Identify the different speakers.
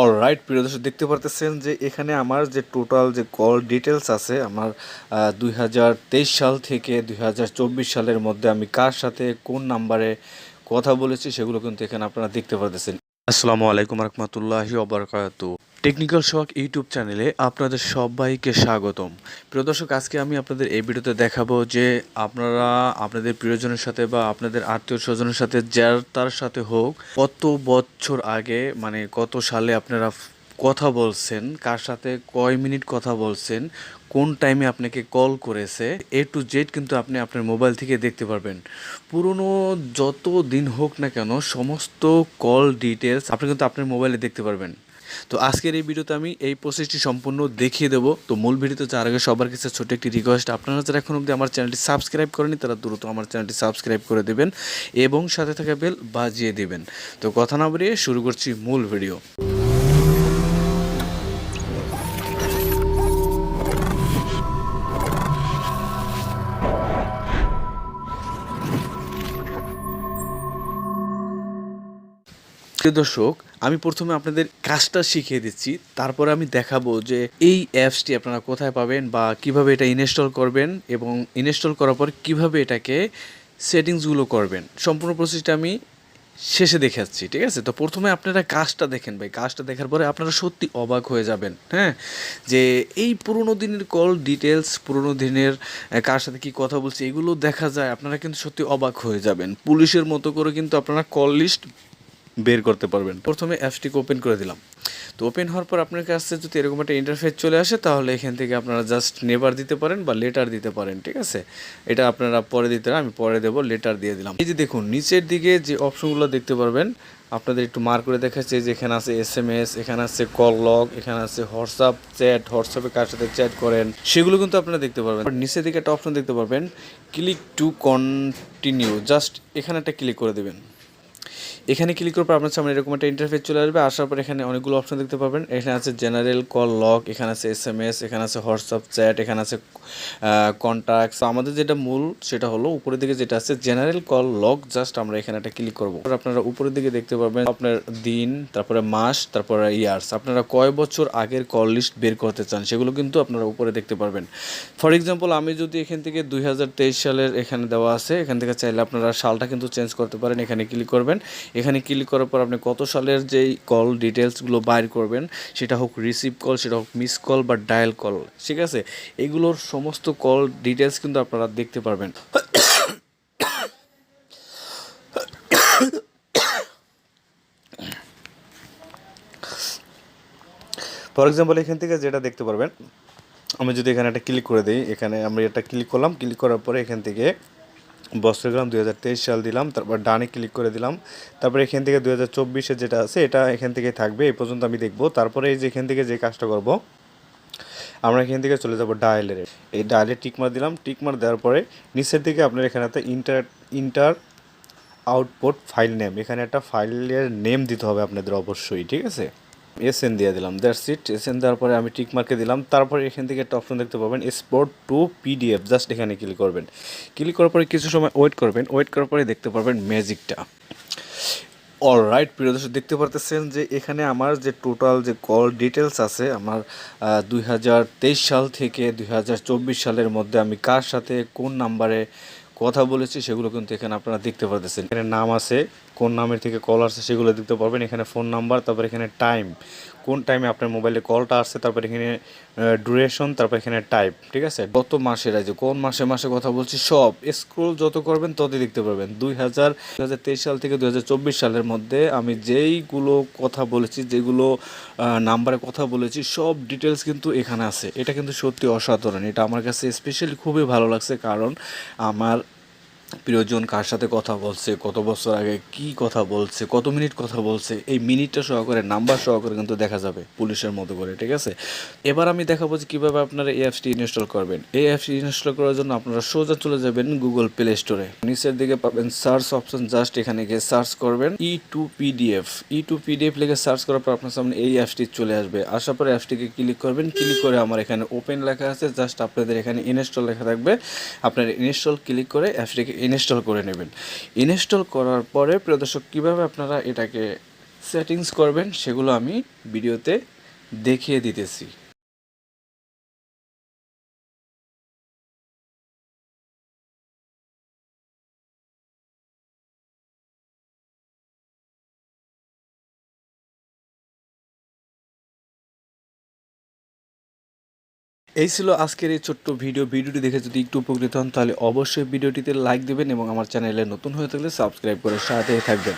Speaker 1: Alright প্রিয় দর্শক, দেখতে পারতেছেন যে এখানে আমার যে টোটাল যে কল ডিটেলস আছে, আমার দুই হাজার তেইশ সাল থেকে দুই হাজার চব্বিশ সালের মধ্যে আমি কার সাথে কোন নাম্বারে কথা বলেছি সেগুলো কিন্তু এখানে আপনারা দেখতে পারতেছেন। আসসালামু আলাইকুম রহমতুল্লাহি অবরকাত টেকনিক্যাল শখ ইউটিউব চ্যানেলে আপনাদের সবাইকে স্বাগতম। প্রিয় দর্শক, আজকে আমি আপনাদের এই ভিডিওতে দেখাবো যে আপনারা আপনাদের প্রিয়জনের সাথে বা আপনাদের আত্মীয় স্বজনের সাথে যার তার সাথে হোক, কত বছর আগে মানে কত সালে আপনারা কথা বলছেন, কার সাথে কয় মিনিট কথা বলছেন, কোন টাইমে আপনাকে কল করেছে এ টু জেড কিন্তু আপনি আপনার মোবাইল থেকে দেখতে পারবেন। পুরনো যত দিন হোক না কেন, সমস্ত কল ডিটেলস আপনি কিন্তু আপনার মোবাইলে দেখতে পারবেন। তো আজকের এই ভিডিওতে আমি এই প্রসেসটি সম্পূর্ণ দেখিয়ে দেবো। তো মূল ভিডিওতে যার আগে সবার কাছে ছোট একটি রিকোয়েস্ট আপনারা যারা এখন অবধি আমার চ্যানেলটি সাবস্ক্রাইব করেনি তারা দ্রুত আমার চ্যানেলটি সাবস্ক্রাইব করে দেবেন এবং সাথে থাকা বেল বাজিয়ে দেবেন। তো কথা না বাড়িয়ে শুরু করছি মূল ভিডিও প্রিয় দর্শক, আমি প্রথমে আপনাদের কাজটা শিখিয়ে দিচ্ছি। তারপরে আমি দেখাবো যে এই অ্যাপসটি আপনারা কোথায় পাবেন বা কীভাবে এটা ইনস্টল করবেন এবং ইনস্টল করার পর কীভাবে এটাকে সেটিংসগুলো করবেন। সম্পূর্ণ প্রসেসটা আমি শেষে দেখাচ্ছি, ঠিক আছে? তো প্রথমে আপনারা কাজটা দেখেন ভাই। কাজটা দেখার পরে আপনারা সত্যি অবাক হয়ে যাবেন হ্যাঁ? যে এই পুরোনো দিনের কল ডিটেলস পুরোনো দিনের কার সাথে কি কথা বলছে, এগুলো দেখা যায়, আপনারা কিন্তু সত্যি অবাক হয়ে যাবেন। পুলিশের মতো করে কিন্তু আপনারা কল লিস্ট বের করতে পারবেন। প্রথমে অ্যাপসটিকে ওপেন করে দিলাম। তো ওপেন হওয়ার পর আপনার কাছে যদি এরকম একটা ইন্টারফেস চলে আসে, তাহলে এখান থেকে আপনারা জাস্ট নেবার দিতে পারেন বা লেটার দিতে পারেন, ঠিক আছে? এটা আপনারা পরে দিতে আমি পরে দেবো লেটার দিয়ে দিলাম। এই যে দেখুন, নিচের দিকে যে অপশনগুলো দেখতে পারবেন, আপনাদের একটু মার্ক করে দেখাচ্ছে যে এখানে আছে এস এম এস এখানে আছে কল লগ এখানে আছে হোয়াটসঅ্যাপ চ্যাট হোয়াটসঅ্যাপে কার সাথে চ্যাট করেন, সেগুলো কিন্তু আপনারা দেখতে পারবেন। নিচের দিকে একটা অপশন দেখতে পারবেন ক্লিক টু কন্টিনিউ জাস্ট এখানে একটা ক্লিক করে দেবেন। এখানে ক্লিক করার পর আপনার সামনে এরকম একটা ইন্টারফেস চলে আসবে। আসার পর এখানে অনেকগুলো অপশন দেখতে পাবেন। এখানে আছে জেনারেল কল লক এখানে আছে এস এম এস এখানে আছে হোয়াটসঅ্যাপ চ্যাট এখানে আছে কন্ট্যাক্টস আমাদের যেটা মূল সেটা হলো উপরের দিকে যেটা আছে জেনারেল কল লক জাস্ট আমরা এখানে একটা ক্লিক করব। আপনারা উপরের দিকে দেখতে পারবেন আপনার দিন, তারপরে মাস, তারপরে ইয়ার্স আপনারা কয় বছর আগের কল লিস্ট বের করতে চান, সেগুলো কিন্তু আপনারা উপরে দেখতে পারবেন। ফর এক্সাম্পল আমি যদি এখান থেকে দুই হাজার তেইশ সালের এখানে দেওয়া আছে, এখান থেকে চাইলে আপনারা সালটা কিন্তু চেঞ্জ করতে পারেন, এখানে ক্লিক করবেন। এখানে ক্লিক করার পর আপনি কত সালের যেই কল ডিটেলসগুলো বাইর করবেন, সেটা হোক রিসিভ কল সেটা হোক মিস কল বা ডায়াল কল ঠিক আছে? এগুলোর সমস্ত কল ডিটেলস কিন্তু আপনারা দেখতে পারবেন। ফর এক্সাম্পল এখান থেকে যেটা দেখতে পারবেন, আমি যদি এখানে একটা ক্লিক করে দিই, এখানে আমরা এটা ক্লিক করলাম ক্লিক করার পরে এখান থেকে বস্ত্রগ্রাম দুই হাজার তেইশ সাল দিলাম, তারপর ডানে ক্লিক করে দিলাম। তারপর এখান থেকে দুই হাজার যেটা আছে, এটা এখান থেকে থাকবে, এই পর্যন্ত আমি দেখব। তারপরে এই যে এখান থেকে যে কাজটা করব, আমরা এখান থেকে চলে যাব ডায়ালের এই ডায়ালে টিকমার দিলাম টিকমার দেওয়ার পরে নিচের দিকে আপনার এখানে একটা inter inter output file name এখানে একটা ফাইলের নেম দিতে হবে আপনাদের অবশ্যই, ঠিক আছে? এসএন দিয়ে দিলাম দ্যাটস ইট এসএন দেওয়ার পরে আমি টিক মার্কে দিলাম, তারপরে এখান থেকে একটা অপশন দেখতে পাবেন এক্সপোর্ট টু পিডিএফ জাস্ট এখানে ক্লিক করবেন। ক্লিক করার পরে কিছু সময় ওয়েট করবেন ওয়েট করার পরে দেখতে পারবেন ম্যাজিকটা অলরাইট প্রিয় দর্শক, দেখতে পারতেছেন যে এখানে আমার যে টোটাল যে কল ডিটেলস আছে, আমার দুই হাজার তেইশ সাল থেকে দুই হাজার চব্বিশ সালের মধ্যে আমি কার সাথে কোন নাম্বারে কথা বলেছি, সেগুলো কিন্তু এখানে আপনারা দেখতে পারতেছেন। এখানে নাম আছে, কোন নামের থেকে কল আসছে সেগুলো দেখতে পারবেন। এখানে ফোন নাম্বার তারপর এখানে টাইম কোন টাইমে আপনার মোবাইলে কলটা আসছে, তারপর এখানে ডুরেশন তারপর এখানে টাইপ ঠিক আছে? গত মাসের আছে কোন মাসে মাসে কথা বলছি, সব স্ক্রোল যত করবেন ততই দেখতে পারবেন। দুই হাজার সাল থেকে দুই হাজার চব্বিশ সালের মধ্যে আমি যেইগুলো কথা বলেছি, যেগুলো নাম্বারে কথা বলেছি, সব ডিটেলস কিন্তু এখানে আছে। এটা কিন্তু সত্যি অসাধারণ। এটা আমার কাছে স্পেশালি খুবই ভালো লাগছে, কারণ আমার প্রিয়জন কার সাথে কথা বলছে, কত বছর আগে কি কথা বলছে, কত মিনিট কথা বলছে, এই মিনিটটা সহকারে, নাম্বার সহকারে কিন্তু দেখা যাবে পুলিশের মতো করে, ঠিক আছে? এবার আমি দেখাবো যে কীভাবে আপনারা এই অ্যাপসটি ইনস্টল করবেন। এই অ্যাপসটি ইনস্টল করার জন্য আপনারা সোজা চলে যাবেন গুগল প্লে স্টোরে নিচের দিকে পাবেন সার্চ অপশন জাস্ট এখানে গিয়ে সার্চ করবেন E to PDF E to PDF লিখে সার্চ করার পর আপনার সামনে এই অ্যাপসটি চলে আসবে। আসার পরে অ্যাপসটিকে ক্লিক করবেন। ক্লিক করে আমার এখানে ওপেন লেখা আছে জাস্ট আপনাদের এখানে ইনস্টল লেখা থাকবে। আপনার ইনস্টল ক্লিক করে অ্যাপসটিকে ইনস্টল করে নেবেন। ইনস্টল করার পরে, প্রিয় দর্শক, কীভাবে আপনারা এটাকে
Speaker 2: সেটিংস করবেন, সেগুলো আমি ভিডিওতে দেখিয়ে দিতেছি। এই ছিল আজকের এই ছোট্ট ভিডিও। ভিডিওটি দেখে যদি একটু উপকৃত হন, তাহলে অবশ্যই ভিডিওটিতে লাইক দেবেন এবং আমার চ্যানেলে নতুন হয়ে থাকলে সাবস্ক্রাইব করে সাথে থাকবেন।